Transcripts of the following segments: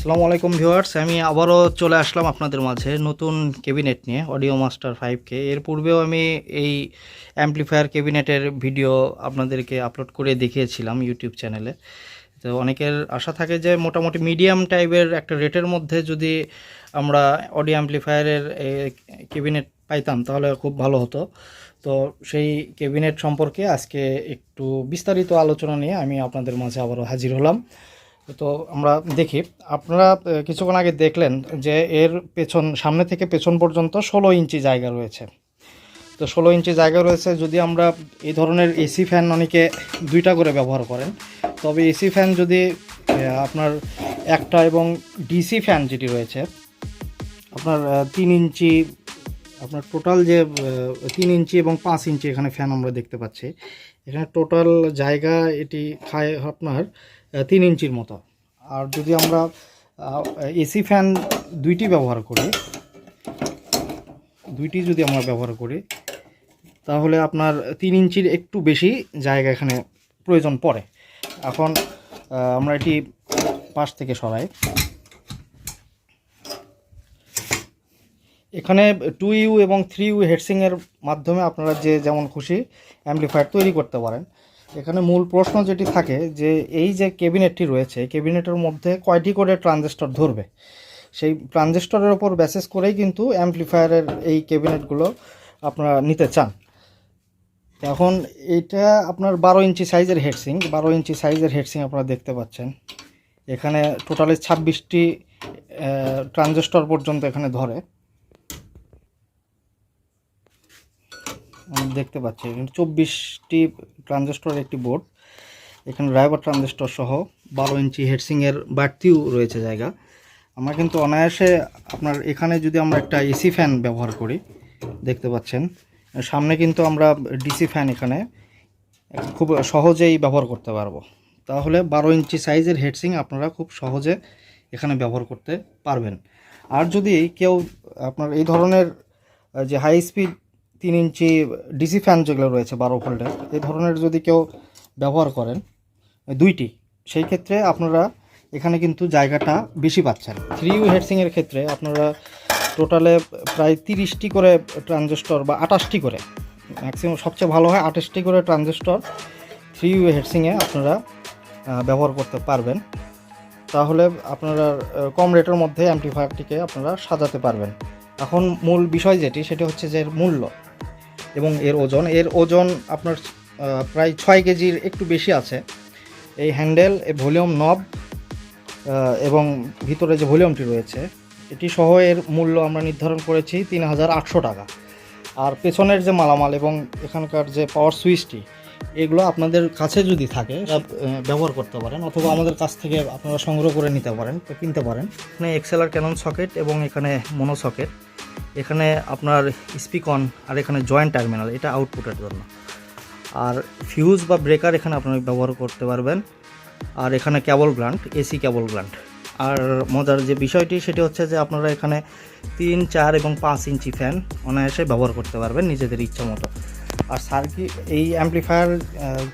আসসালামু আলাইকুম ভিউয়ার্স, আমি আবারও চলে আসলাম আপনাদের মাঝে নতুন ক্যাবিনেট নিয়ে অডিও মাস্টার ফাইভ কে এর পূর্বেও আমি এই অ্যাম্পলিফায়ার ক্যাবিনেটের ভিডিও আপনাদেরকে আপলোড করে দেখিয়েছিলাম ইউটিউব চ্যানেলে তো অনেকের আশা থাকে যে মোটামুটি মিডিয়াম টাইপের একটা রেটের মধ্যে যদি আমরা অডিও অ্যাম্পলিফায়ারের ক্যাবিনেট পাইতাম তাহলে খুব ভালো হতো। তো সেই ক্যাবিনেট সম্পর্কে আজকে একটু বিস্তারিত আলোচনা নিয়ে আমি আপনাদের মাঝে আবারও হাজির হলাম। তো আমরা দেখি। আপনারা কিছুক্ষণ আগে দেখলেন যে এর পেছন, সামনে থেকে পেছন পর্যন্ত ষোলো ইঞ্চি জায়গা রয়েছে। তো ষোলো ইঞ্চি জায়গা রয়েছে যদি আমরা এই ধরনের এসি ফ্যান অনেকে দুইটা করে ব্যবহার করেন, তবে এসি ফ্যান যদি আপনার একটা এবং ডিসি ফ্যান যেটি রয়েছে, আপনার তিন ইঞ্চি, আপনার টোটাল যে তিন ইঞ্চি এবং পাঁচ ইঞ্চি এখানে ফ্যান আমরা দেখতে পাচ্ছি। এখানে টোটাল জায়গা এটি খায় আপনার তিন ইঞ্চির মতো। আর যদি আমরা এসি ফ্যান দুইটি ব্যবহার করি, দুইটি যদি আমরা ব্যবহার করি, তাহলে আপনার তিন ইঞ্চির একটু বেশি জায়গা এখানে প্রয়োজন পড়ে। এখন আমরা এটি পাশ থেকে সরাই। এখানে টু ইউ এবং থ্রি ইউ হেডসিংয়ের মাধ্যমে আপনারা যে যেমন খুশি অ্যাম্পলিফায়ার তৈরি করতে পারেন। এখানে মূল প্রশ্ন যেটি থাকে যে এই যে ক্যাবিনেটটি রয়েছে, এই ক্যাবিনেটের মধ্যে কয়টি করে ট্রানজিস্টর ধরবে? সেই ট্রানজিস্টরের ওপর বেসিস করেই কিন্তু অ্যাম্পলিফায়ারের এই ক্যাবিনেটগুলো আপনারা নিতে চান। এখন এটা আপনার বারো ইঞ্চি সাইজের হেডসিং বারো ইঞ্চি সাইজের হেডসিং আপনারা দেখতে পাচ্ছেন। এখানে টোটালি ছাব্বিশটি ট্রানজিস্টর পর্যন্ত এখানে ধরে। দেখতে পাচ্ছি। এখানে চব্বিশটি ট্রানজিস্টর একটি বোর্ড। এখানে ড্রাইভার ট্রানজিস্টর সহ বারো ইঞ্চি হেডসিংয়ের বাড়তিও রয়েছে জায়গা। আমরা কিন্তু অনায়াসে আপনার এখানে যদি আমরা একটা এসি ফ্যান ব্যবহার করি, দেখতে পাচ্ছেন। সামনে কিন্তু আমরা ডিসি ফ্যান এখানে খুব সহজেই ব্যবহার করতে পারব। তাহলে বারো ইঞ্চি সাইজের হেডসিং আপনারা খুব সহজে এখানে ব্যবহার করতে পারবেন। আর যদি কেউ আপনার এই ধরনের যে হাই স্পিড তিন ইঞ্চি ডিসি ফ্যান যেগুলো রয়েছে বারো ভোল্টের এই ধরনের যদি কেউ ব্যবহার করেন, দুইটি, সেই ক্ষেত্রে আপনারা এখানে কিন্তু জায়গাটা বেশি পাচ্ছেন। থ্রি ইউ হেডসিংয়ের ক্ষেত্রে আপনারা টোটালে প্রায় তিরিশটি করে ট্রানজিস্টর বা আটাশটি করে, ম্যাক্সিমাম সবচেয়ে ভালো হয় আঠাশটি করে ট্রানজিস্টর থ্রি ইউ হেডসিংয়ে আপনারা ব্যবহার করতে পারবেন। তাহলে আপনারা কম রেটের মধ্যে অ্যাম্পলিফায়ারটিকে আপনারা সাজাতে পারবেন। এখন মূল বিষয় যেটি, সেটি হচ্ছে যে মূল্য। এবং এর ওজন। এর ওজন আপনার প্রায় ছয় কেজির একটু বেশি আছে। এই হ্যান্ডেল এই ভলিউম নব এবং ভিতরে যে ভলিউমটি রয়েছে, এটি সহ এর মূল্য আমরা নির্ধারণ করেছি তিন হাজার আটশো টাকা। আর পেছনের যে মালামাল এবং এখানকার যে পাওয়ার সুইচটি এগুলো আপনাদের কাছে যদি থাকে ব্যবহার করতে পারেন অথবা আমাদের কাছ থেকে আপনারা সংগ্রহ করে নিতে পারেন কিনতে পারেন। এখানে এক্সেলার ক্যানন সকেট এবং এখানে মনো সকেট এখানে আপনার স্পিকন আর এখানে জয়েন্ট টার্মিনাল এটা আউটপুটের জন্য। আর ফিউজ বা ব্রেকার এখানে আপনারা ব্যবহার করতে পারবেন। আর এখানে cable ground AC cable ground আর মজার যে বিষয়টি, সেটি হচ্ছে যে আপনারা এখানে তিন, চার এবং পাঁচ ইঞ্চি ফ্যান অনায়াসে ব্যবহার করতে পারবেন নিজেদের ইচ্ছা মতো। আর সার্কি এই অ্যাম্পলিফায়ার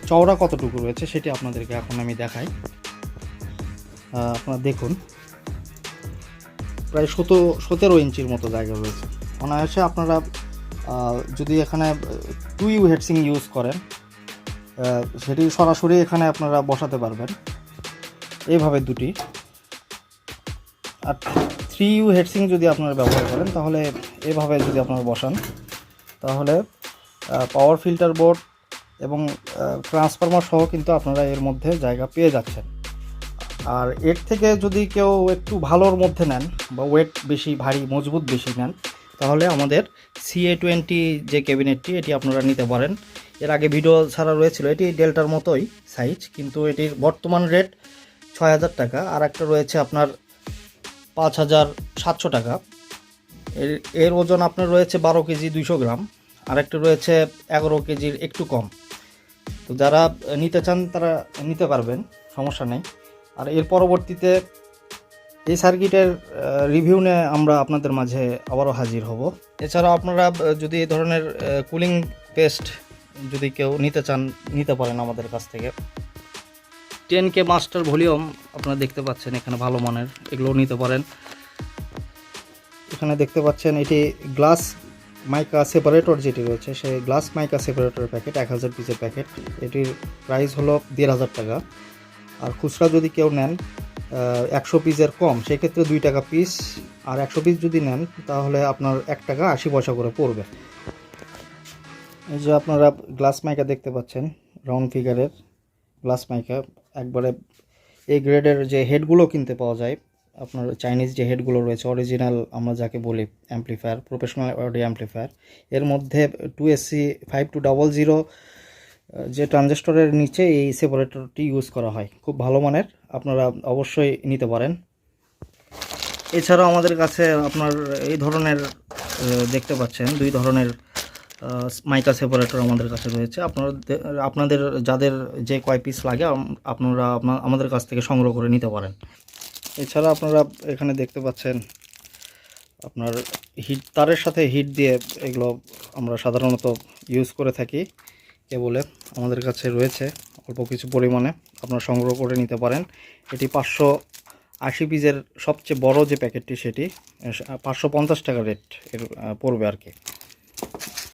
চওড়া কতটুকু রয়েছে, সেটি আপনাদেরকে এখন আমি দেখাই। আপনারা দেখুন। প্রায় সতেরো সতেরো ইঞ্চির মতো জায়গা রয়েছে। অনায়াসে আপনারা যদি এখানে টু ইউ হেডসিং ইউজ করেন সেটি সরাসরি এখানে আপনারা বসাতে পারবেন। এইভাবে দুটি। আর থ্রি ইউ হেডসিং যদি আপনারা ব্যবহার করেন, তাহলে এভাবে যদি আপনারা বসান, তাহলে পাওয়ার ফিল্টার বোর্ড এবং ট্রান্সফরমার সহ কিন্তু আপনারা এর মধ্যে জায়গা পেয়ে যাচ্ছেন। আর এর থেকে যদি কেউ একটু ভালোর মধ্যে নেন বা ওয়েট বেশি, ভারী, মজবুত বেশি নেন, তাহলে আমাদের সিএ টোয়েন্টি যে ক্যাবিনেটটি, এটি আপনারা নিতে পারেন। এর আগে ভিডিও ছাড়া রয়েছিল, এটি ডেল্টার মতোই সাইজ কিন্তু এটির বর্তমান রেট ছয় হাজার টাকা, আর একটা রয়েছে আপনার পাঁচ হাজার সাতশো টাকা। এর এর ওজন আপনার রয়েছে বারো কেজি দুইশো গ্রাম, আর একটা রয়েছে এগারো কেজির একটু কম। তো যারা নিতে চান, তারা নিতে পারবেন, সমস্যা নেই। আর এর পরবর্তীতে এই সার্কিটের রিভিউ নিয়ে আমরা আপনাদের মাঝে আবারও হাজির হব। এছাড়াও আপনারা যদি এই ধরনের কুলিং পেস্ট যদি কেউ নিতে চান, নিতে পারেন আমাদের কাছ থেকে। টেন কে মাস্টার ভলিউম আপনারা দেখতে পাচ্ছেন, এখানে ভালো মানের এগুলো নিতে পারেন। এখানে দেখতে পাচ্ছেন, এটি গ্লাস মাইকা সেপারেটর যেটি রয়েছে, সেই গ্লাস মাইকা সেপারেটরের প্যাকেট এক হাজার পিসের প্যাকেট এটির প্রাইস হলো দেড় হাজার টাকা। আর খুচরা যদি কেউ নেন একশো পিসের কম, সেক্ষেত্রে দুই টাকা পিস আর একশো পিস যদি নেন, তাহলে আপনার এক টাকা আশি পয়সা করে পড়বে। এই যে আপনারা গ্লাস মাইকা দেখতে পাচ্ছেন রাউন্ড ফিগারের গ্লাস মাইকা একবারে এই গ্রেডের যে হেডগুলো কিনতে পাওয়া যায়, আপনার চাইনিজ যে হেডগুলো রয়েছে অরিজিনাল আমরা যাকে বলি অ্যাম্পলিফায়ার প্রফেশনাল অডিও অ্যাম্পলিফায়ার এর মধ্যে two SC five two double zero যে ট্রানজিস্টরের নিচে এই সেপারেটরটি ইউজ করা হয়। খুব ভালো মানের, আপনারা অবশ্যই নিতে পারেন। এছাড়াও আমাদের কাছে আপনার এই ধরনের দেখতে পাচ্ছেন, দুই ধরনের মাইকা সেপারেটর আমাদের কাছে রয়েছে। আপনারা আপনাদের যাদের যে কয় পিস লাগে আপনারা আপনা- আমাদের কাছ থেকে সংগ্রহ করে নিতে পারেন। এছাড়া আপনারা এখানে দেখতে পাচ্ছেন, আপনার হিট, তারের সাথে হিট দিয়ে এগুলো আমরা সাধারণত ইউজ করে থাকি। কেবলে আমাদের কাছে রয়েছে, অল্প কিছু পরিমাণে আপনারা সংগ্রহ করে নিতে পারেন। এটি পাঁচশো আশি পিসের সবচেয়ে বড় যে প্যাকেটটি, সেটি পাঁচশো পঞ্চাশ টাকা রেট এর পড়বে আর কি।